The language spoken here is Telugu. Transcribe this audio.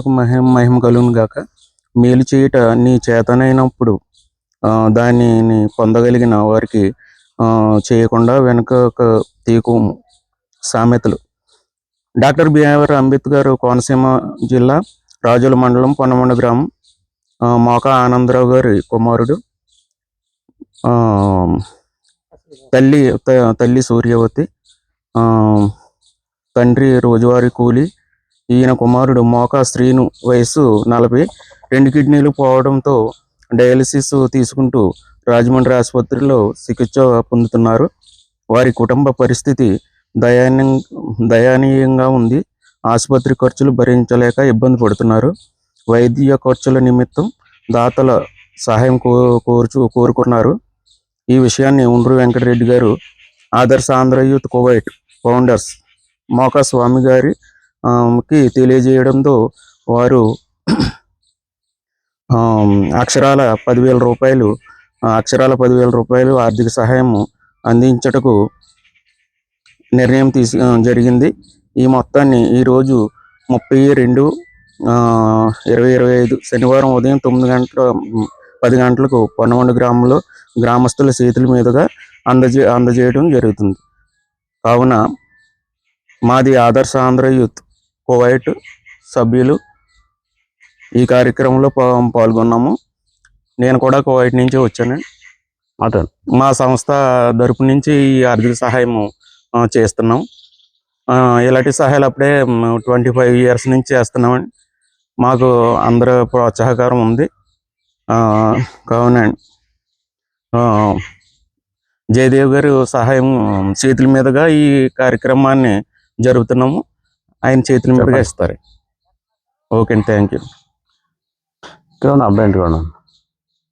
నామమునకు మహిమ మహిమ కలుగును గాక. మేలు చేయుట నీ చేతనైనప్పుడు దానిని పొందగలిగిన వారికి చేయకుండా వెనుక తీకుము సామెతలు. డాక్టర్ బిఆర్ అంబేద్కర్ కోనసీమ జిల్లా రాజుల మండలం పొన్నమండ గ్రామం. మోకా మోక ఆనందరావు గారి కుమారుడు. తల్లి త- తల్లి సూర్యవతి. తండ్రి రోజువారీ కూలి. ఈయన కుమారుడు మోకా శ్రీను వయసు నలభై రెండు కిడ్నీలు పోవడంతో డయాలసిస్ తీసుకుంటూ రాజమండ్రి ఆసుపత్రిలో చికిత్స పొందుతున్నారు. వారి కుటుంబ పరిస్థితి దయాని దయానీయంగా ఉంది. ఆసుపత్రి ఖర్చులు భరించలేక ఇబ్బంది పడుతున్నారు. వైద్య ఖర్చుల నిమిత్తం దాతల సహాయం కో కోరుచు కోరుకున్నారు. ఈ విషయాన్ని Undru Venkatareddy garu. Adarsha Andhra youth Kuwait founders Moka Swamy గారి కి తెలియజేయడంతో వారు అక్షరాల పదివేల రూపాయలు అక్షరాల పదివేల రూపాయలు ఆర్థిక సహాయం అందించటకు నిర్ణయం తీసు జరిగింది. ఈ మొత్తాన్ని ఈరోజు ముప్పై రెండు ఇరవై ఇరవై ఐదు శనివారం ఉదయం తొమ్మిది గంటల పది గంటలకు పొన్నమండ గ్రామంలో గ్రామస్తుల చేతుల మీదుగా అందజే అందజేయడం జరుగుతుంది. కావున మాది ఆదర్శ ఆంధ్ర యూత్. కువైట్ సభ్యులు ఈ కార్యక్రమంలో పా- పాల్గొన్నాము. నేను కూడా కువైట్ నుంచి వచ్చాను. అతను మా సంస్థ తరపు నుంచి ఈ ఆర్థిక సహాయం చేస్తున్నాం. ఇలాంటి సహాయాలు అప్పుడే ట్వంటీ ఫైవ్ ఇయర్స్ నుంచి చేస్తున్నామండి మాకు అందరూ ప్రోత్సాహకారం ఉంది. ఆ, కావున ఆ, జయదేవ్ గారు సహాయం చేతుల మీదుగా ఈ కార్యక్రమాన్ని జరుపుతున్నాము. ఆయన చేతుల మీదుగా. ఇస్తారు ఓకే థ్యాంక్ యూ. ఇక్కడ ఉన్న అబ్బాయి ఇంటికి